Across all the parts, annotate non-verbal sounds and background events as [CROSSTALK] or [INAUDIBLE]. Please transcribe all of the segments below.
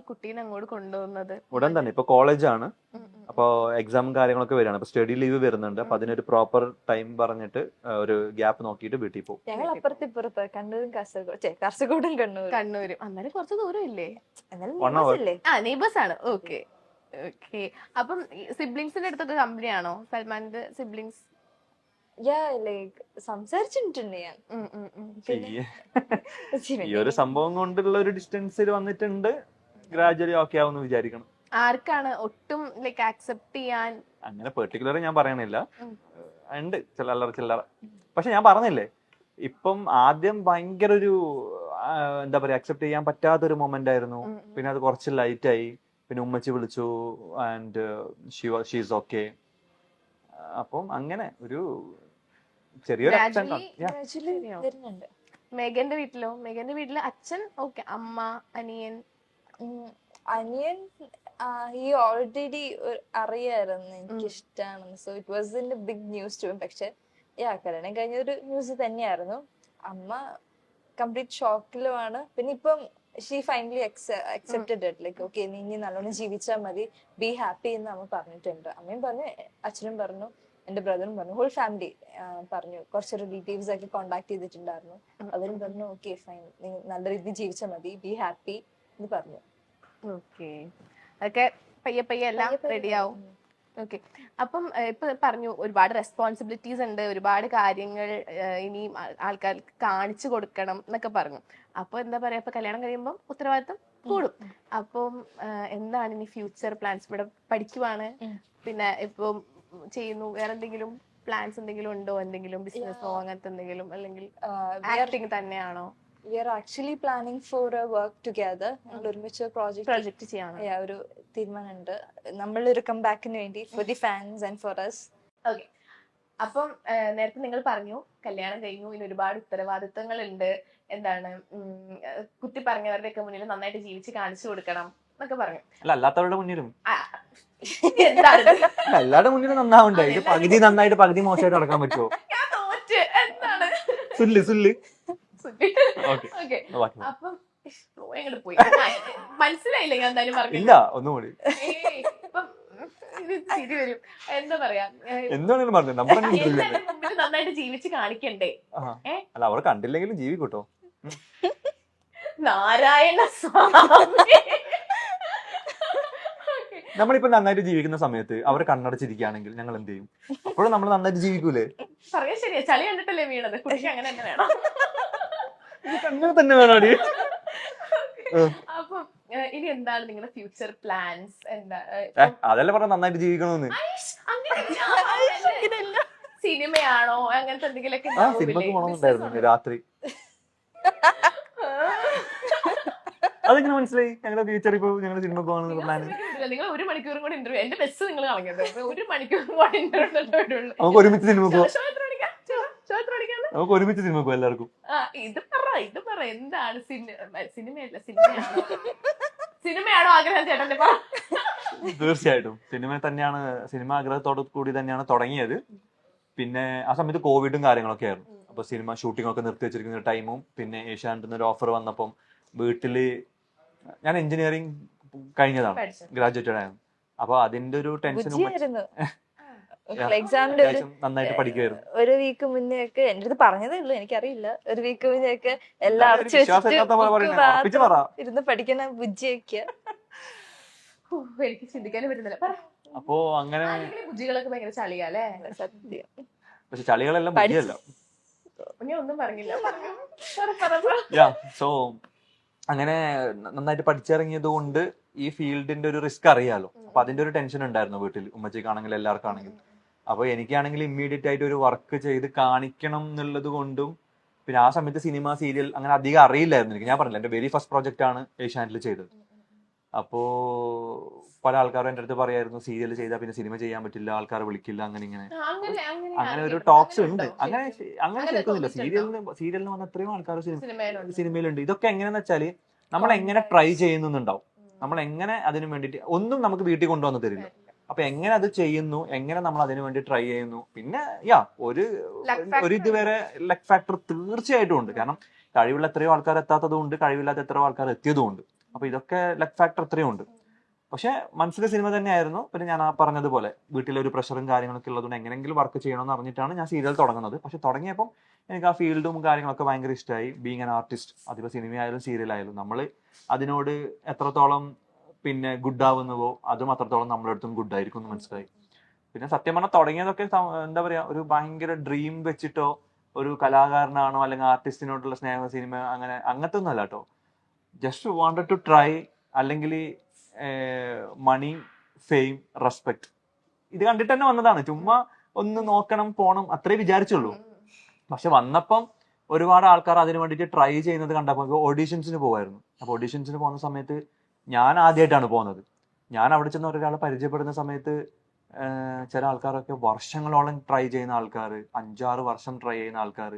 ഈ കുട്ടീനെ അങ്ങോട്ട് കൊണ്ടുവന്നത്? ഉടൻ തന്നെ. ഇപ്പൊ കോളേജാണ്. അപ്പൊ എക്സാമും കാര്യങ്ങളൊക്കെ വരികയാണ്. അപ്പൊ സ്റ്റഡി ലീവ് വരുന്നുണ്ട്. അപ്പൊ അതിനൊരു പ്രോപ്പർ ടൈം പറഞ്ഞിട്ട് ഒരു ഗ്യാപ്പ് നോക്കിയിട്ട് വീട്ടിൽ പോകും. ഞങ്ങൾ അപ്പുറത്ത് ഇപ്പുറത്ത് കണ്ണൂരും കാസർഗോഡ് ചേ കാസർഗോഡും കണ്ണൂർ കണ്ണൂരും. അന്നേരം കുറച്ച് ദൂരം ഇല്ലേ ആ നെയ്ബേഴ്സ് ആണ്. ഓക്കെ. ഓക്കെ. അപ്പം സിബ്ലിങ്സിന്റെ അടുത്തൊക്കെ കമ്പനി ആണോ? സൽമാന്റെ സിബ്ലിങ്സ് സംസാരിച്ചിട്ടുണ്ട് ഞാൻ. ഈ ഒരു സംഭവം കൊണ്ടുള്ള ഒരു ഡിസ്റ്റൻസിൽ വന്നിട്ടുണ്ട്. ഗ്രാജുവലി ഓക്കെ ആവുമെന്ന് വിചാരിക്കണം. ആർക്കാണ് ഒട്ടും ലൈക്ക് ആക്സെപ്റ്റ് ചെയ്യാൻ? അങ്ങനെ പെർട്ടിക്കുലർ ഞാൻ പറയണില്ല. ഉണ്ട് ചില്ലറ ചില്ലറ പക്ഷെ ഞാൻ പറഞ്ഞില്ലേ ഇപ്പം ആദ്യം ഭയങ്കര ഒരു എന്താ പറയാ അക്സെപ്റ്റ് ചെയ്യാൻ പറ്റാത്തൊരു മൊമെന്റ് ആയിരുന്നു. പിന്നെ അത് കുറച്ച് ലൈറ്റ് ആയി. പിന്നെ ഉമ്മച്ചി വിളിച്ചു ആൻഡ് ഷീസ് ഓക്കെ അപ്പം അങ്ങനെ ഒരു ചെറിയൊരു മേഘന്റെ വീട്ടിലോ? മേഘന്റെ വീട്ടിൽ അച്ഛൻ ഓക്കെ അമ്മ അനിയൻ അനിയൻ ഈ ഓൾറെഡി അറിയായിരുന്നു എനിക്ക് ഇഷ്ടമാണെന്ന് so it was in big news too പക്ഷെ യാ കല്യാണം കഴിഞ്ഞ ഒരു ന്യൂസ് തന്നെയായിരുന്നു. അമ്മ കംപ്ലീറ്റ് ഷോക്കിലുമാണ് പിന്നെ ഇപ്പം she finally accepted it like okay നീ ഇനി നല്ലോണം ജീവിച്ചാൽ മതി. ബി ഹാപ്പി എന്ന് അമ്മ പറഞ്ഞിട്ടുണ്ട്. അമ്മയും പറഞ്ഞു അച്ഛനും പറഞ്ഞു എന്റെ ബ്രദറും പറഞ്ഞു ഹോൾ ഫാമിലി പറഞ്ഞു. കുറച്ച് റിലേറ്റീവ്സ് ഒക്കെ കോണ്ടാക്ട് ചെയ്തിട്ടുണ്ടായിരുന്നു. അവരും പറഞ്ഞു ഓക്കെ ഫൈൻ നീ നല്ല രീതിയിൽ ജീവിച്ചാൽ മതി. ബി ഹാപ്പി എന്ന് പറഞ്ഞു. ഓക്കെ. അതൊക്കെ പയ്യെ പയ്യെ എല്ലാം റെഡിയാവും. ഓക്കെ. അപ്പം ഇപ്പൊ പറഞ്ഞു ഒരുപാട് റെസ്പോൺസിബിലിറ്റീസ് ഉണ്ട് ഒരുപാട് കാര്യങ്ങൾ ഇനി ആൾക്കാർക്ക് കാണിച്ചു കൊടുക്കണം എന്നൊക്കെ പറഞ്ഞു. അപ്പൊ എന്താ പറയാ ഇപ്പൊ കല്യാണം കഴിയുമ്പോൾ ഉത്തരവാദിത്തം കൂടും. അപ്പം എന്താണ് ഇനി ഫ്യൂച്ചർ പ്ലാൻസ് ഇവിടെ പഠിക്കുവാണ്. പിന്നെ ഇപ്പം ചെയ്യുന്നു വേറെ എന്തെങ്കിലും പ്ലാൻസ് എന്തെങ്കിലും ഉണ്ടോ? എന്തെങ്കിലും ബിസിനസ്സോ അങ്ങനത്തെ എന്തെങ്കിലും? അല്ലെങ്കിൽ ആക്ടിങ് തന്നെയാണോ? We are actually planning for a work together. ഞങ്ങൾ ഒരുമിച്ച് പ്രോജക്റ്റ് പ്രൊജക്ട് ചെയ്യാണോ ഒരു തീരുമാനമുണ്ട്. നമ്മളൊരു കംബാക്കിന് വേണ്ടി for the fans and for us okay അപ്പം നേരത്തെ നിങ്ങൾ പറഞ്ഞു കല്യാണം കഴിഞ്ഞു ഇനി ഒരുപാട് ഉത്തരവാദിത്തങ്ങൾ ഉണ്ട് എന്താണ് കുത്തി പറഞ്ഞവരുടെയൊക്കെ മുന്നിൽ നന്നായിട്ട് ജീവിച്ച് കാണിച്ചു കൊടുക്കണം എന്നൊക്കെ പറഞ്ഞു. അല്ല അല്ലാത്തവരുടെ മുന്നിലും. എല്ലാവരുടെ മുന്നിലും നന്നാവണ്ടേ. ഇത് പകുതി നന്നായിട്ട് പകുതി മോശമായിട്ട് നടക്കാൻ പറ്റുമോ? ഞാൻ തോറ്റ്. എന്താണ്? സുല്ല് സുല്ല്. ഓക്കെ. അപ്പം അങ്ങോട്ട് പോയി മനസ്സിലായില്ല ഞാൻ എന്തായാലും പറഞ്ഞു ഇല്ല ഒന്നുകൂടി ഇപ്പം വരും. എന്താ പറയാ? എന്താണ് എന്താണെങ്കിലും പറഞ്ഞു നമ്മുടെ നന്നായിട്ട് ജീവിച്ച് കാണിക്കണ്ടേ? അല്ല അവർ കണ്ടില്ലെങ്കിലും ജീവിക്കൂട്ടോ. നാരായണ സ്വാമി. നമ്മളിപ്പോ നന്നായിട്ട് ജീവിക്കുന്ന സമയത്ത് അവർ കണ്ണടച്ചിരിക്കുകയാണെങ്കിൽ ഞങ്ങൾ എന്ത് ചെയ്യും? അപ്പോഴും നമ്മൾ നന്നായിട്ട് ജീവിക്കൂലേ? പറയാ ശരിയാ ചളി കണ്ടിട്ടല്ലേ വീണത്? കുട്ടിക്ക് അങ്ങനെ തന്നെ വേണം. അങ്ങനെ തന്നെ വേണോടി? [LAUGHS] അപ്പം ഇനി എന്താണ് നിങ്ങളുടെ ഫ്യൂച്ചർ പ്ലാൻസ് എന്താ അതല്ല പറഞ്ഞ നന്നായിട്ട് ജീവിക്കണമെന്ന് ഐഷ്, സിനിമയാണോ? അങ്ങനത്തെ എന്തെങ്കിലുമൊക്കെ സിനിമക്ക് പോകണമെന്നുണ്ടായിരുന്നു രാത്രി. [LAUGHS] അതെങ്ങനെ മനസ്സിലായി? ഞങ്ങളുടെ ഫ്യൂച്ചർ ഇപ്പൊ ഞങ്ങൾ സിനിമ പോകണമെന്നുള്ള പ്ലാൻ നിങ്ങൾ ഒരു മണിക്കൂറും കൂടി ഇന്റർവ്യൂ എന്റെ ബസ് നിങ്ങൾ കളഞ്ഞത് ഒരു മണിക്കൂറും കൂടി ഇന്റർവ്യൂ നമുക്ക് ഒരുമിച്ച് സിനിമ പോവാം. ചോദിക്കാൻ നമുക്ക് ഒരുമിച്ച് സിനിമ പോയി എല്ലാവർക്കും. ആ ഇത് പറ ഇത് പറ. എന്താണ് സിനിമ സിനിമയല്ല സിനിമയാണോ? സിനിമയാണോ ആഗ്രഹം ചേട്ടന്റെ പറ തീർച്ചയായിട്ടും. സിനിമ തന്നെയാണ് സിനിമ ആഗ്രഹത്തോട് കൂടി തന്നെയാണ് തുടങ്ങിയത്. പിന്നെ ആ സമയത്ത് കോവിഡും കാര്യങ്ങളൊക്കെ ആയിരുന്നു. അപ്പൊ സിനിമ ഷൂട്ടിംഗ് ഒക്കെ നിർത്തി വെച്ചിരിക്കുന്ന ടൈമും പിന്നെ ഏഷ്യാനെറ്റിന് ഒരു ഓഫർ വന്നപ്പം വീട്ടിൽ ഞാൻ എഞ്ചിനീയറിംഗ് കഴിഞ്ഞതാണ്. പഠിച്ചു ഗ്രാജുവേറ്റഡ് ആയിരുന്നു. അപ്പൊ അതിന്റെ ഒരു ടെൻഷനും എക്സാമിന്റെ ഒരു നന്നായിട്ട് പഠിക്കുമായിരുന്നു ഒരു വീക്ക് മുന്നേ ഒക്കെ എന്റെ അടുത്ത് പറഞ്ഞതേ ഉള്ളൂ എനിക്കറിയില്ല. ഒരു വീക്ക് മുന്നേ ഒക്കെ എല്ലാം അടച്ചു വെച്ചിട്ട്. ഇരുന്ന് പഠിക്കണ ബുജ്ജിയൊക്കെ എനിക്ക് ചിന്തിക്കാനും പറ്റുന്നില്ല. പറ. അപ്പോ അങ്ങനെ ബുജികളൊക്കെ ബുദ്ധികളൊക്കെ ഭയങ്കര ചളിയാലേ സത്യം. പക്ഷെ ചളികളെല്ലാം ബുജിയല്ല ഞാൻ ഒന്നും പറഞ്ഞില്ല. പറ, പറ, പറ. യാ സോ അങ്ങനെ നന്നായിട്ട് പഠിച്ചിറങ്ങിയത് കൊണ്ട് ഈ ഫീൽഡിന്റെ ഒരു റിസ്ക് അറിയാലോ. അപ്പൊ അതിന്റെ ഒരു ടെൻഷൻ ഉണ്ടായിരുന്നു വീട്ടിൽ ഉമ്മച്ചിക്കാണെങ്കിലും എല്ലാവർക്കും ആണെങ്കിലും അപ്പൊ എനിക്കാണെങ്കിൽ ഇമ്മീഡിയറ്റ് ആയിട്ട് ഒരു വർക്ക് ചെയ്ത് കാണിക്കണം എന്നുള്ളത് കൊണ്ടും പിന്നെ ആ സമയത്ത് സിനിമ സീരിയൽ അങ്ങനെ അധികം അറിയില്ലായിരുന്നു എനിക്ക്. ഞാൻ പറഞ്ഞില്ല എന്റെ വെരി ഫസ്റ്റ് പ്രോജക്റ്റ് ആണ് ഏഷ്യാനെറ്റിൽ ചെയ്തത്. അപ്പോ പല ആൾക്കാരും എന്റെ അടുത്ത് പറയായിരുന്നു സീരിയൽ ചെയ്താൽ പിന്നെ സിനിമ ചെയ്യാൻ പറ്റില്ല ആൾക്കാർ വിളിക്കില്ല അങ്ങനെ ഇങ്ങനെ. അങ്ങനെ ഒരു ടോക്സ് ഉണ്ട്. അങ്ങനെ അങ്ങനെ കേൾക്കുന്നില്ല? സീരിയലിന് സീരിയലിന് വന്ന അത്രയും ആൾക്കാർ സിനിമയിലുണ്ട്. ഇതൊക്കെ എങ്ങനെയാന്ന് വെച്ചാൽ നമ്മൾ എങ്ങനെ ട്രൈ ചെയ്യുന്നുണ്ടാവും. നമ്മൾ എങ്ങനെ അതിനു വേണ്ടിട്ട് ഒന്നും നമുക്ക് വീട്ടിൽ കൊണ്ടുവന്ന് തരില്ല. അപ്പൊ എങ്ങനെ അത് ചെയ്യുന്നു? എങ്ങനെ നമ്മൾ അതിനു വേണ്ടി ട്രൈ ചെയ്യുന്നു? പിന്നെ യാ ഒരു ഒരു ഇതുവരെ ലക്ക് ഫാക്ടർ തീർച്ചയായിട്ടും ഉണ്ട്. കാരണം കഴിവുള്ള എത്രയോ ആൾക്കാർ എത്താത്തതും ഉണ്ട് കഴിവില്ലാത്ത എത്രയോ ആൾക്കാർ എത്തിയതും ഉണ്ട് അപ്പൊ ഇതൊക്കെ ലക്ക് ഫാക്ടർ എത്രയോ ഉണ്ട്. പക്ഷെ മനസ്സിലെ സിനിമ തന്നെയായിരുന്നു. പിന്നെ ഞാൻ ആ പറഞ്ഞതുപോലെ വീട്ടിലെ ഒരു പ്രഷറും കാര്യങ്ങളൊക്കെ ഉള്ളതുകൊണ്ട് എങ്ങനെങ്കിലും വർക്ക് ചെയ്യണമെന്ന് അറിഞ്ഞിട്ടാണ് ഞാൻ സീരിയൽ തുടങ്ങുന്നത്. പക്ഷെ തുടങ്ങിയപ്പം എനിക്ക് ആ ഫീൽഡും കാര്യങ്ങളൊക്കെ ഭയങ്കര ഇഷ്ടമായി ബീങ് ആൻ ആർട്ടിസ്റ്റ് അതിപ്പോൾ സിനിമയായാലും സീരിയലായാലും സീരിയൽ ആയാലും നമ്മൾ അതിനോട് എത്രത്തോളം പിന്നെ ഗുഡ് ആവുന്നതോ അതും അത്രത്തോളം നമ്മുടെ അടുത്തും ഗുഡ് ആയിരിക്കും എന്ന് മനസ്സിലായി. പിന്നെ സത്യം പറഞ്ഞാൽ തുടങ്ങിയതൊക്കെ എന്താ പറയാ ഒരു ഭയങ്കര ഡ്രീം വെച്ചിട്ടോ ഒരു കലാകാരനാണോ അല്ലെങ്കിൽ ആർട്ടിസ്റ്റിനോടുള്ള സ്നേഹ സിനിമ അങ്ങനെ അങ്ങനത്തെ ഒന്നും അല്ല കേട്ടോ ജസ്റ്റ് വാണ്ടഡ് ടു ട്രൈ അല്ലെങ്കിൽ മണി ഫെയിം റെസ്പെക്ട് ഇത് കണ്ടിട്ട് തന്നെ വന്നതാണ്. ചുമ്മാ ഒന്ന് നോക്കണം പോണം അത്രേ വിചാരിച്ചുള്ളൂ. പക്ഷെ വന്നപ്പം ഒരുപാട് ആൾക്കാർ അതിനു വേണ്ടിയിട്ട് ട്രൈ ചെയ്യുന്നത് കണ്ടപ്പോൾ ഓഡീഷൻസിന് പോവായിരുന്നു. അപ്പൊ ഓഡീഷൻസിന് പോകുന്ന സമയത്ത് ഞാൻ ആദ്യമായിട്ടാണ് പോകുന്നത്. ഞാൻ അവിടെ ചെന്ന് ഒരാളെ പരിചയപ്പെടുന്ന സമയത്ത് ചില ആൾക്കാരൊക്കെ വർഷങ്ങളോളം ട്രൈ ചെയ്യുന്ന ആൾക്കാർ അഞ്ചാറ് വർഷം ട്രൈ ചെയ്യുന്ന ആൾക്കാർ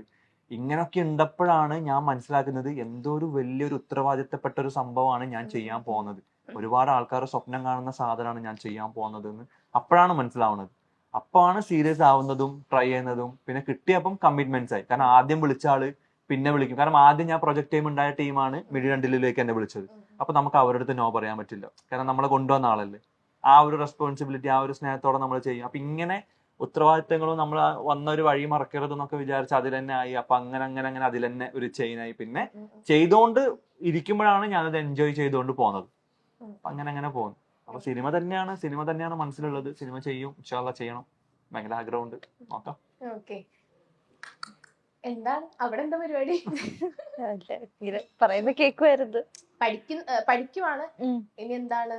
ഇങ്ങനൊക്കെ ഉണ്ടപ്പോഴാണ് ഞാൻ മനസ്സിലാക്കുന്നത് എന്തോ ഒരു വലിയൊരു ഉത്തരവാദിത്തപ്പെട്ട ഒരു സംഭവമാണ് ഞാൻ ചെയ്യാൻ പോകുന്നത്. ഒരുപാട് ആൾക്കാർ സ്വപ്നം കാണുന്ന സാധനമാണ് ഞാൻ ചെയ്യാൻ പോകുന്നത് എന്ന് അപ്പോഴാണ് മനസ്സിലാവുന്നത്. അപ്പോഴാണ് സീരിയസ് ആവുന്നതും ട്രൈ ചെയ്യുന്നതും പിന്നെ കിട്ടിയപ്പം കമ്മിറ്റ്മെന്റ്സ് ആയി. കാരണം ആദ്യം വിളിച്ച ആൾ പിന്നെ വിളിക്കും. കാരണം ആദ്യം ഞാൻ പ്രൊജക്ട് ടീം ഉണ്ടായ ടീമാണ് മിഡി രണ്ടിലേക്ക് എന്നെ വിളിച്ചത്. അപ്പൊ നമുക്ക് അവരുടെ അടുത്ത് നോ പറയാൻ പറ്റില്ല. കാരണം നമ്മളെ കൊണ്ടുവന്ന ആളല്ലേ. ആ ഒരു റെസ്പോൺസിബിലിറ്റി ആ ഒരു സ്നേഹത്തോടെ നമ്മൾ ചെയ്യും. അപ്പൊ ഇങ്ങനെ ഉത്തരവാദിത്തങ്ങളും നമ്മൾ വന്ന ഒരു വഴി മറക്കരുത് എന്നൊക്കെ വിചാരിച്ച് അതിൽ തന്നെ ആയി. അപ്പൊ അങ്ങനെ അങ്ങനെ അങ്ങനെ അതിൽ തന്നെ ഒരു ചെയിനായി പിന്നെ ചെയ്തുകൊണ്ട് ഇരിക്കുമ്പോഴാണ് ഞാനത് എൻജോയ് ചെയ്തുകൊണ്ട് പോകുന്നത് അപ്പൊ അങ്ങനെ അങ്ങനെ പോകുന്നു. അപ്പൊ സിനിമ തന്നെയാണ് സിനിമ തന്നെയാണ് മനസ്സിലുള്ളത്. സിനിമ ചെയ്യും ഇൻഷാല്ല ചെയ്യണം. ഭയങ്കര ആഗ്രഹമുണ്ട്. നോക്കാം. എന്താ എന്താണ്? അവിടെ എന്താ പരിപാടി? പറയുന്ന കേക്കുമായിരുന്നു പഠിക്കുന്ന പഠിക്കുവാണ്. ഇനി എന്താണ്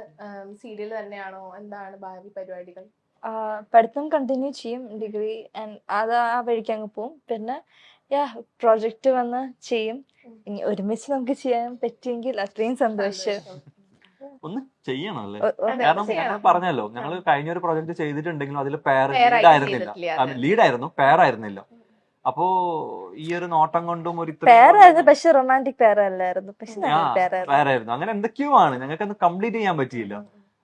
സീരിയൽ തന്നെയാണോ? എന്താണ് ഭാവി പരിപാടികൾ? പഠിത്തം കണ്ടിന്യൂ ചെയ്യും ഡിഗ്രി ആൻഡ് അത് ആ വഴിക്ക് അങ്ങ് പോവും. പിന്നെ യാ പ്രോജക്റ്റ് വന്ന് ചെയ്യും. ഇനി ഒരുമിച്ച് നമുക്ക് ചെയ്യാൻ പറ്റിയെങ്കിൽ അത്രയും സന്തോഷം. ഒന്ന് ചെയ്യണം അല്ലേ. കാരണം. ഞങ്ങൾ പറഞ്ഞല്ലോ ഞങ്ങൾ കഴിഞ്ഞ ഒരു പ്രോജക്റ്റ് ചെയ്തിട്ടുണ്ടെങ്കിലും അതിൽ പെയർ Pair ലീഡ് ആയിരുന്നില്ല. ലീഡ് ആയിരുന്നു പെയർ ആയിരുന്നില്ല. അപ്പോ ഈ ഒരു നോട്ടം കൊണ്ടും ഒരു പേരായിരുന്നു പക്ഷെ റൊമാന്റിക് പേരല്ലായിരുന്നു പക്ഷെ പേരായിരുന്നു അങ്ങനെ എന്തൊക്കെയോ ആണ് ഞങ്ങൾക്ക് അത് കംപ്ലീറ്റ് ചെയ്യാൻ പറ്റിയില്ല.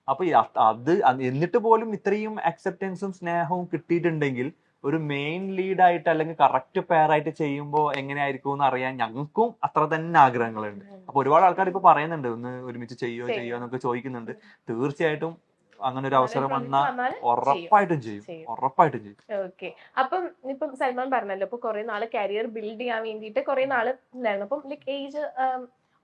അപ്പൊ അത് എന്നിട്ട് പോലും ഇത്രയും അക്സെപ്റ്റൻസും സ്നേഹവും കിട്ടിയിട്ടുണ്ടെങ്കിൽ ഒരു മെയിൻ ലീഡ് ആയിട്ട് അല്ലെങ്കിൽ കറക്റ്റ് പെയർ ആയിട്ട് ചെയ്യുമ്പോൾ എങ്ങനെയായിരിക്കും എന്ന് അറിയാൻ ഞങ്ങൾക്കും അത്ര തന്നെ ആഗ്രഹങ്ങളുണ്ട്. അപ്പൊ ഒരുപാട് ആൾക്കാർ ഇപ്പൊ പറയുന്നുണ്ട്. ഒന്ന് ഒരുമിച്ച് ചെയ്യോ ചെയ്യും. ചെയ്യോ എന്നൊക്കെ ചോദിക്കുന്നുണ്ട്. തീർച്ചയായിട്ടും അങ്ങനെ ഒരു അവസരം വന്നാൽ ഉറപ്പായിട്ടും ചെയ്യും. ഉറപ്പായിട്ടും ചെയ്യും. ഓക്കെ. അപ്പം ഇപ്പം സൽമാൻ പറഞ്ഞല്ലോ ഇപ്പൊ കുറെ നാൾ കരിയർ ബിൽഡ് ചെയ്യാൻ വേണ്ടിയിട്ട് കുറെ നാൾ ഉണ്ടായിരുന്നു അപ്പം ലൈക്ക് ഏജ്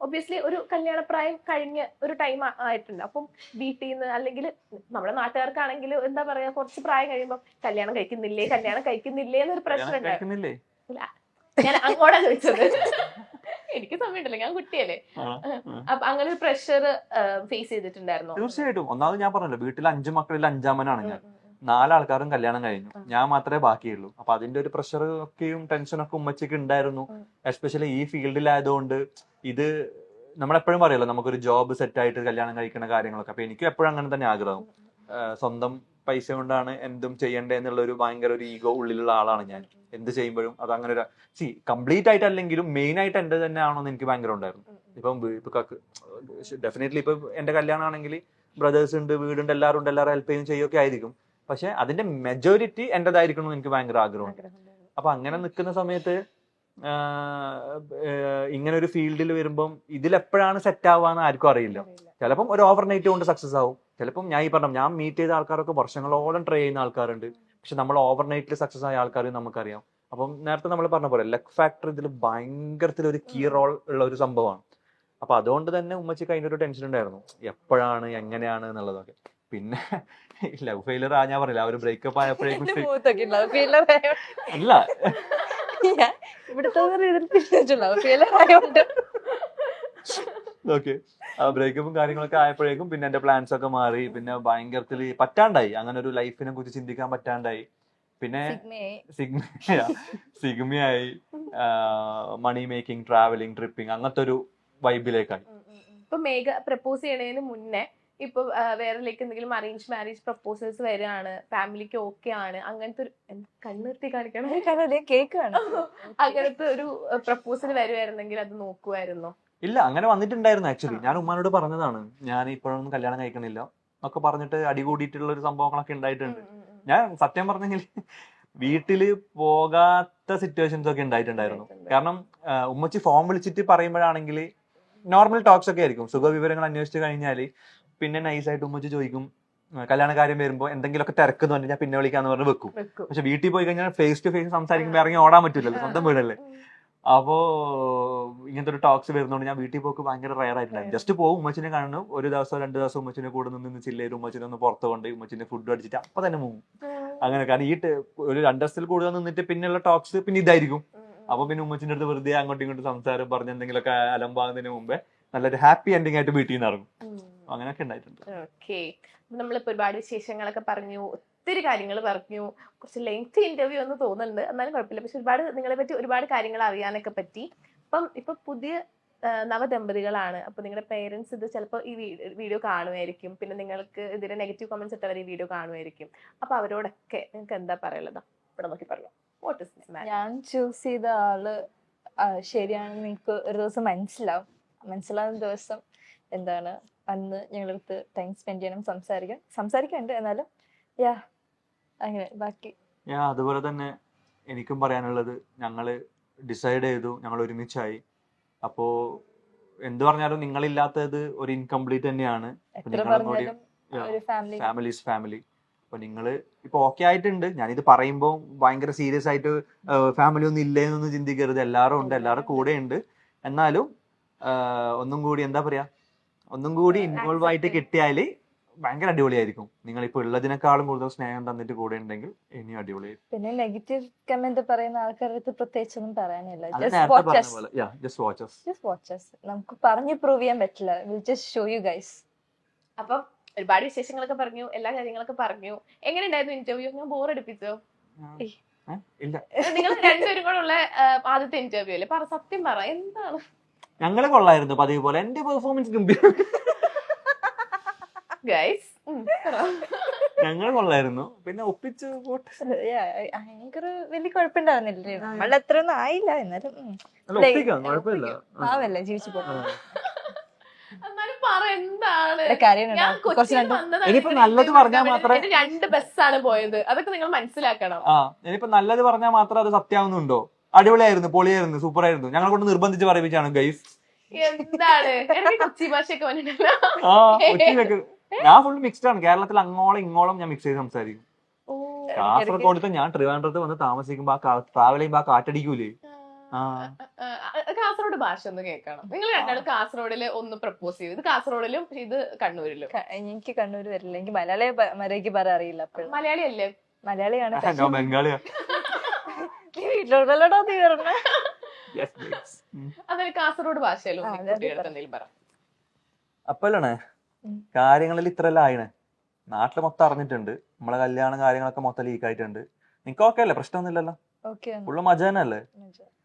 ഒബ്വിയസ്ലി ഒരു കല്യാണപ്രായം കഴിഞ്ഞ ഒരു ടൈം ആയിട്ടുണ്ട്. അപ്പം വീട്ടിൽ നിന്ന് അല്ലെങ്കിൽ നമ്മുടെ നാട്ടുകാർക്കാണെങ്കിൽ എന്താ പറയാ കുറച്ച് പ്രായം കഴിയുമ്പോൾ കല്യാണം കഴിക്കുന്നില്ലേ കല്യാണം കഴിക്കുന്നില്ലേ എന്നൊരു പ്രശ്നം ഞാൻ അങ്ങോട്ടാ ചോദിച്ചത്. എനിക്ക് സമയമുണ്ടല്ലോ ഞാൻ കുട്ടിയല്ലേ? അപ്പൊ അങ്ങനെ ഒരു പ്രഷർ ഫേസ് ചെയ്തിട്ടുണ്ടായിരുന്നു. തീർച്ചയായിട്ടും. ഒന്നാമത് ഞാൻ പറഞ്ഞല്ലോ വീട്ടിൽ അഞ്ചു മക്കളിൽ അഞ്ചാമനാണ് ഞാൻ. നാലാൾക്കാരും കല്യാണം കഴിഞ്ഞു. ഞാൻ മാത്രമേ ബാക്കിയുള്ളൂ. അപ്പൊ അതിന്റെ ഒരു പ്രഷർ ഒക്കെയും ടെൻഷനൊക്കെ ഉമ്മച്ചയ്ക്ക് ഉണ്ടായിരുന്നു. എസ്പെഷ്യലി ഈ ഫീൽഡിലായതുകൊണ്ട് ഇത് നമ്മളെപ്പോഴും പറയല്ലോ നമുക്കൊരു ജോബ് സെറ്റ് ആയിട്ട് കല്യാണം കഴിക്കുന്ന കാര്യങ്ങളൊക്കെ. അപ്പൊ എനിക്കും എപ്പോഴും അങ്ങനെ തന്നെ ആഗ്രഹം. സ്വന്തം പൈസ കൊണ്ടാണ് എന്തും ചെയ്യണ്ടേ എന്നുള്ള ഒരു ഭയങ്കര ഒരു ഈഗോ ഉള്ളിലുള്ള ആളാണ് ഞാൻ. എന്ത് ചെയ്യുമ്പോഴും അത് അങ്ങനെ ഒരു സി കംപ്ലീറ്റ് ആയിട്ട് അല്ലെങ്കിലും മെയിൻ ആയിട്ട് എന്റെ തന്നെ ആണോന്ന് എനിക്ക് ഭയങ്കര ഉണ്ടായിരുന്നു. ഇപ്പം ഡെഫിനറ്റ്ലി ഇപ്പൊ എന്റെ കല്യാണം ആണെങ്കിൽ ബ്രദേഴ്സ് ഉണ്ട് വീടുണ്ട് എല്ലാവരും ഉണ്ട് എല്ലാവരും ഹെൽപ്പ് ചെയ്യും ചെയ്യൊക്കെ ആയിരിക്കും. പക്ഷെ അതിന്റെ മെജോറിറ്റി എന്റേതായിരിക്കണം എന്ന് എനിക്ക് ഭയങ്കര ആഗ്രഹമുണ്ട്. അപ്പൊ അങ്ങനെ നിൽക്കുന്ന സമയത്ത് ഇങ്ങനെ ഒരു ഫീൽഡിൽ വരുമ്പം ഇതിലെപ്പോഴാണ് സെറ്റ് ആവാന്ന് ആർക്കും അറിയില്ല. ചിലപ്പം ഒരു ഓവർ നൈറ്റ് കൊണ്ട് സക്സസ് ആവും. ചിലപ്പം ഞാൻ ഈ പറഞ്ഞു ഞാൻ മീറ്റ് ചെയ്ത ആൾക്കാരൊക്കെ വർഷങ്ങളോളം ട്രൈ ചെയ്യുന്ന ആൾക്കാരുണ്ട്. പക്ഷെ നമ്മൾ ഓവർ നൈറ്റിൽ സക്സസ് ആയ ആൾക്കാരെയും നമുക്കറിയാം. അപ്പം നേരത്തെ നമ്മൾ പറഞ്ഞ പോലെ ലക്ക് ഫാക്ടർ ഇതിൽ ഭയങ്കരത്തിൽ ഒരു കീ റോൾ ഉള്ള ഒരു സംഭവമാണ്. അപ്പൊ അതുകൊണ്ട് തന്നെ ഉമ്മച്ചിക്ക് ഒരു ടെൻഷൻ ഉണ്ടായിരുന്നു. എപ്പോഴാണ് എങ്ങനെയാണ് എന്നുള്ളതൊക്കെ. പിന്നെ ലവ് ഫെയിലർ ആ ഞാൻ പറഞ്ഞില്ല ആ ഒരു ബ്രേക്കപ്പ് ആയപ്പോഴേക്കും അല്ല. ഇവിടുത്തെ ഓക്കെ ആ ബ്രേക്കപ്പും കാര്യങ്ങളൊക്കെ ആയപ്പോഴേക്കും പിന്നെ എന്റെ പ്ലാൻസ് ഒക്കെ മാറി. പിന്നെ ഭയങ്കരത്തിൽ പറ്റാണ്ടായി. അങ്ങനെ ഒരു ലൈഫിനെ കുറിച്ച് ചിന്തിക്കാൻ പറ്റാണ്ടായി. പിന്നെ സിഗ്മയായി. സിഗ്മ സിഗ്മയായി. മണി മേക്കിംഗ് ട്രാവലിംഗ് ട്രിപ്പിംഗ് അങ്ങനത്തെ ഒരു വൈബിലേക്കായി ഇപ്പൊ മേഘ പ്രപ്പോസ് ചെയ്യണതിന് മുന്നേ ഇപ്പൊ വേറെ ലൈക്ക് എന്തെങ്കിലും അറേഞ്ച് മാരേജ് പ്രപ്പോസൽസ് വരികയാണ് ഫാമിലിക്ക് ഓക്കെ ആണ്. അങ്ങനത്തെ ഒരു കണ്ണുർത്തി കാണിക്കണം. [LAUGHS] കാരണം കേക്ക് വേണം അങ്ങനത്തെ ഒരു പ്രപ്പോസൽ വരുവായിരുന്നെങ്കിൽ അത് നോക്കുമായിരുന്നോ ഇല്ല അങ്ങനെ വന്നിട്ടുണ്ടായിരുന്നു ആക്ച്വലി ഞാൻ ഉമ്മാനോട് പറഞ്ഞതാണ് ഞാൻ ഇപ്പോഴൊന്നും കല്യാണം കഴിക്കണില്ല ഒക്കെ പറഞ്ഞിട്ട് അടികൂടിയിട്ടുള്ള ഒരു സംഭവങ്ങളൊക്കെ ഉണ്ടായിട്ടുണ്ട്. ഞാൻ സത്യം പറഞ്ഞെങ്കിൽ [LAUGHS] വീട്ടിൽ പോകാത്ത സിറ്റുവേഷൻസ് ഒക്കെ ഉണ്ടായിട്ടുണ്ടായിരുന്നു. കാരണം ഉമ്മച്ചി ഫോം വിളിച്ചിട്ട് പറയുമ്പോഴാണെങ്കിൽ നോർമൽ ടോക്സ് ഒക്കെ ആയിരിക്കും. സുഖവിവരങ്ങൾ അന്വേഷിച്ച് കഴിഞ്ഞാൽ പിന്നെ നൈസായിട്ട് ഉമ്മച്ചി ചോദിക്കും കല്യാണ കാര്യം വരുമ്പോൾ എന്തെങ്കിലുമൊക്കെ തിരക്കെന്ന് പറഞ്ഞാൽ ഞാൻ പിന്നെ വിളിക്കാന്ന് പറഞ്ഞ് വെക്കും. വെക്കും. പക്ഷെ വീട്ടിൽ പോയി കഴിഞ്ഞാൽ ഫേസ് ടു ഫേസ് സംസാരിക്കുമ്പോൾ ഇറങ്ങി ഓടാൻ പറ്റില്ലല്ലോ സ്വന്തം വീടല്ലേ? അപ്പോ ഇങ്ങനത്തെ ഒരു ടോക്സ് വരുന്നതുകൊണ്ട് ഞാൻ വീട്ടിൽ പോക്ക് ഭയങ്കര റയർ ആയിട്ടുണ്ടായി ജസ്റ്റ് പോകും ഉമ്മച്ചിനെ കാണുന്നു ഒരു ദിവസം രണ്ട് ദിവസം ഉമ്മച്ചിനെ കൂടെ നിന്ന് ചില്ലേരും ഉമ്മച്ചിനെ ഒന്ന് പുറത്ത് കൊണ്ട് ഉമ്മച്ചിനെ ഫുഡ് അടിച്ചിട്ട് അപ്പൊ തന്നെ പോകും അങ്ങനെ കാരണം ഈ ഒരു രണ്ട് ദിവസത്തിൽ കൂടുതൽ നിന്നിട്ട് പിന്നെയുള്ള ടോക്സ് പിന്നെ ഇതായിരിക്കും. അപ്പൊ പിന്നെ ഉമ്മച്ചിന്റെ അടുത്ത് വെറുതെ അങ്ങോട്ടും ഇങ്ങോട്ടും സംസാരം പറഞ്ഞ് എന്തെങ്കിലുമൊക്കെ അലമ്പാകുന്നതിന് മുമ്പേ നല്ലൊരു ഹാപ്പി എൻഡിങ് ആയിട്ട് വീട്ടിൽ നിന്ന് ഇറങ്ങും അങ്ങനെയൊക്കെ ഉണ്ടായിട്ടുണ്ട്. ഓക്കെ നമ്മളിപ്പോ ഒരുപാട് വിശേഷങ്ങളൊക്കെ പറഞ്ഞു ഒത്തിരി കാര്യങ്ങൾ പറഞ്ഞു കുറച്ച് ലെങ്ത് ഇന്റർവ്യൂ എന്ന് തോന്നുന്നുണ്ട്. എന്നാലും കുഴപ്പമില്ല. പക്ഷെ ഒരുപാട് നിങ്ങളെ പറ്റി ഒരുപാട് കാര്യങ്ങൾ അറിയാനൊക്കെ പറ്റി. അപ്പം ഇപ്പൊ പുതിയ നവദമ്പതികളാണ്. അപ്പൊ നിങ്ങളുടെ പേരൻസ് ഇത് ചിലപ്പോൾ ഈ വീഡിയോ കാണുമായിരിക്കും. പിന്നെ നിങ്ങൾക്ക് ഇതിന് നെഗറ്റീവ് കമന്റ്സ് ഇട്ടവർ ഈ വീഡിയോ കാണുമായിരിക്കും. അപ്പൊ അവരോടൊക്കെ നിങ്ങൾക്ക് എന്താ പറയുള്ളത് ഇവിടെ നോക്കി പറഞ്ഞു വാട്ട് ഇസ് ഞാൻ ചൂസ് ചെയ്ത ആൾ ശരിയാണെന്ന് നിങ്ങൾക്ക് ഒരു ദിവസം മനസ്സിലാവും. മനസ്സിലാവുന്ന ദിവസം എന്താണ്? അന്ന് ഞങ്ങളടുത്ത് ടൈം സ്പെൻഡ് ചെയ്യണം സംസാരിക്കാം. സംസാരിക്കാനുണ്ട് എന്നാലും യാ അങ്ങനെ ബാക്കി. യാ അതുപോലെ തന്നെ എനിക്കും പറയാനുള്ളത് ഞങ്ങൾ ഡിസൈഡ് ചെയ്തു ഞങ്ങൾ ഒരുമിച്ചായി. അപ്പോ എന്ത് പറഞ്ഞാലും നിങ്ങളില്ലാത്തത് ഒരു ഇൻകംപ്ലീറ്റ് തന്നെയാണ്. ഒരു ഫാമിലി അപ്പൊ നിങ്ങൾ ഇപ്പൊ ഓക്കെ ആയിട്ടുണ്ട്. ഞാനിത് പറയുമ്പോൾ ഭയങ്കര സീരിയസ് ആയിട്ട് ഫാമിലി ഒന്നും ഇല്ലേ എന്നൊന്നും ചിന്തിക്കരുത്. എല്ലാവരും ഉണ്ട് എല്ലാവരും കൂടെ ഉണ്ട് എന്നാലും ഒന്നും കൂടി എന്താ പറയാ ഒന്നും കൂടി ഇൻവോൾവ് ആയിട്ട് കിട്ടിയാൽ ഭയങ്കര അടിപൊളിയായിരിക്കും. നിങ്ങൾ ഇപ്പൊ ഉള്ളതിനേക്കാളും കൂടുതൽ സ്നേഹം തന്നിട്ട് കൂടെ ഉണ്ടെങ്കിൽ ഇനിയും അടിപൊളിയായിരിക്കും. പിന്നെ നെഗറ്റീവ് കമന്റ് പറയുന്ന ആൾക്കാരുടെ പ്രത്യേകിച്ചൊന്നും പറയാനില്ല. ജസ്റ്റ് വാച്ചസ് ജസ്റ്റ് വാച്ചസ് നമുക്ക് പറഞ്ഞു പ്രൂവ് ചെയ്യാൻ പറ്റില്ല. Will just show you guys അപ്പം ഒരുപാട് വിശേഷങ്ങളൊക്കെ പറഞ്ഞു. എല്ലാ കാര്യങ്ങളൊക്കെ പറഞ്ഞു. എങ്ങനെ ഉണ്ടായിരുന്നു ഇന്റർവ്യൂ ഞാൻ ബോർ അടിപ്പിച്ചോ ഇല്ല. നിങ്ങൾ രണ്ടുപേരും കൂടെ ഉള്ള ആദ്യത്തെ ഇന്റർവ്യൂ അല്ലേ? പറ സത്യം പറ. എന്താണ്? ഞങ്ങൾ കൊള്ളായിരുന്നു പതിവ് പോലെ. എന്റെ പെർഫോമൻസ് ഗംഭീരം ഗൈസ് ഞങ്ങൾ കൊള്ളായിരുന്നു. പിന്നെ ഒപ്പിച്ച് പോട്ടെ. ഭയങ്കര വലിയ കുഴപ്പമുണ്ടാവുന്നില്ലേ നമ്മളുടെ അത്ര ഒന്നും ആയില്ല. എന്നാലും ഉം. അല്ല ഒപ്പിക്കാം കുഴപ്പമില്ല. ആ. പാവല്ലേ ജീവിച്ചു പോകും എന്നാലും പറ എന്താണ്? ഞാൻ കുറച്ച് കൊച്ചിയിൽ രണ്ട് വന്നതാണ് ഇനിയിപ്പോ ഇതിന് നല്ലത് പറഞ്ഞാൽ മാത്രമേ- രണ്ട് ബസ്സാണ് പോയത്. അതൊക്കെ നിങ്ങൾ മനസ്സിലാക്കണം. ആ ഇനിയിപ്പോ നല്ലത് പറഞ്ഞാൽ മാത്രം അത് സത്യാവുന്നുണ്ടോ? അടിപൊളിയായിരുന്നു പൊളിയായിരുന്നു സൂപ്പർ ആയിരുന്നു ഞങ്ങളെ കൊണ്ട് നിർബന്ധിച്ച് പറയിപ്പിച്ചാണ് ഗൈസ് എന്താണ്? എനിക്ക് കൊച്ചി ഭാഷയൊക്കെ ആ കൊച്ചിയിലൊക്കെ. ഞാൻ ഫുൾ മിക്സ്ഡ് ആണ്. കേരളത്തിൽ അങ്ങോളം ഇങ്ങോളം ഞാൻ മിക്സ് ചെയ്ത് സംസാരിക്കും. കാസർഗോഡത്തെ ഞാൻ ട്രിവാൻഡ്രത്ത് വന്ന് താമസിക്കുമ്പോ ആ ട്രാവൽ ചെയ്യുമ്പോ ആ കാറ്റടിക്കൂലേ? കാസർഗോഡ് ഭാഷ ഒന്ന് കേൾക്കണം. നിങ്ങൾ രണ്ടാളും കാസർഗോഡിൽ ഒന്ന് പ്രപ്പോസ് ചെയ്തു ഇത് കാസർഗോഡിലും ഇത് കണ്ണൂരിലും. എനിക്ക് കണ്ണൂർ വരില്ല. എനിക്ക് മലയാളി മലയാളിയല്ലേ അറിയില്ല അപ്പോഴും. മലയാളി അല്ലേ മലയാളിയാണ് [LAUGHS] ബംഗാളിയാ. നീ വീട്ടിലോട്ടല്ലോ നീ പറഞ്ഞ. അതായത് കാസർഗോഡ് ഭാഷയിലും കുട്ടികളുടെ പറ. എന്തെങ്കിലും പറ. അപ്പല്ലേ കാര്യങ്ങളിൽ ഇത്രല്ല ആയിനെ നാട്ടിൽ മൊത്തം അറിഞ്ഞിട്ടുണ്ട്. നമ്മളെ കല്യാണം കാര്യങ്ങളൊക്കെ മൊത്തം ലീക്ക് ആയിട്ടുണ്ട്. നിനക്ക് ഓക്കെ അല്ലേ? പ്രശ്നമൊന്നുമില്ലല്ലോ. ഓക്കെ ഫുള്ള് മജ തന്നെയല്ലേ?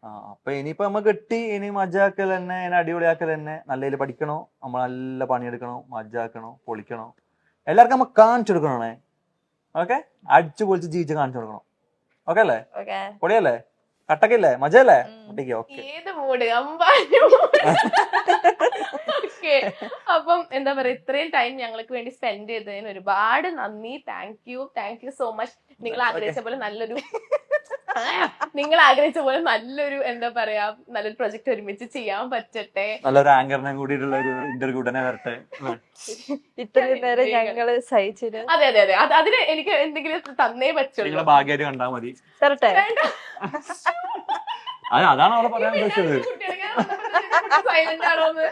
ആ അപ്പൊ ഇനിയിപ്പോ നമ്മ കെട്ടി ഇനി മജാക്കൽ തന്നെ ഇനി അടിപൊളിയാക്കൽ തന്നെ നല്ല രീതിയിൽ പഠിക്കണോ? നമ്മൾ നല്ല പണിയെടുക്കണോ? മജാക്കണോ? പൊളിക്കണോ? എല്ലാവർക്കും നമ്മൾ കാണിച്ചു കൊടുക്കണേ ഓക്കെ അടിച്ചു പൊളിച്ച് ജീവിച്ച് കാണിച്ചു കൊടുക്കണം? ഓക്കെ. അല്ലേ പൊളിയല്ലേ? കട്ടക്കില്ലേ? മജയല്ലേ. കുട്ടിക്ക് ഓക്കെ. ഏത് മൂഡ്? അപ്പം എന്താ പറയാ ഇത്രയും ടൈം ഞങ്ങൾക്ക് വേണ്ടി സ്പെൻഡ് ചെയ്തതിന് ഒരുപാട് നന്ദി. Thank you thank you so much നിങ്ങൾ. ആഗ്രഹിച്ച പോലെ നല്ലൊരു നിങ്ങൾ ആഗ്രഹിച്ച പോലെ നല്ലൊരു എന്താ പറയാ നല്ലൊരു പ്രൊജക്ട് ഒരുമിച്ച് ചെയ്യാൻ പറ്റട്ടെ. നല്ലൊരു ആങ്കറിനെ കൂടിയിട്ടുള്ള ഒരു ഇന്റർവ്യൂ ഉടനെ വരട്ടെ? ഇത്രയും നേരം ഞങ്ങൾ സഹിച്ചിട്ട്. അതെ അതെ അതെ. അതിന് എനിക്ക് എന്തെങ്കിലും തന്നേ പറ്റുള്ളൂ. ഭാഗ്യമായിട്ട് കണ്ടാ മതി. തരട്ടെ. അതാണ് അവളെ പറയാൻ ഉദ്ദേശിച്ചത്. സൈലന്റ് ആണോന്ന്.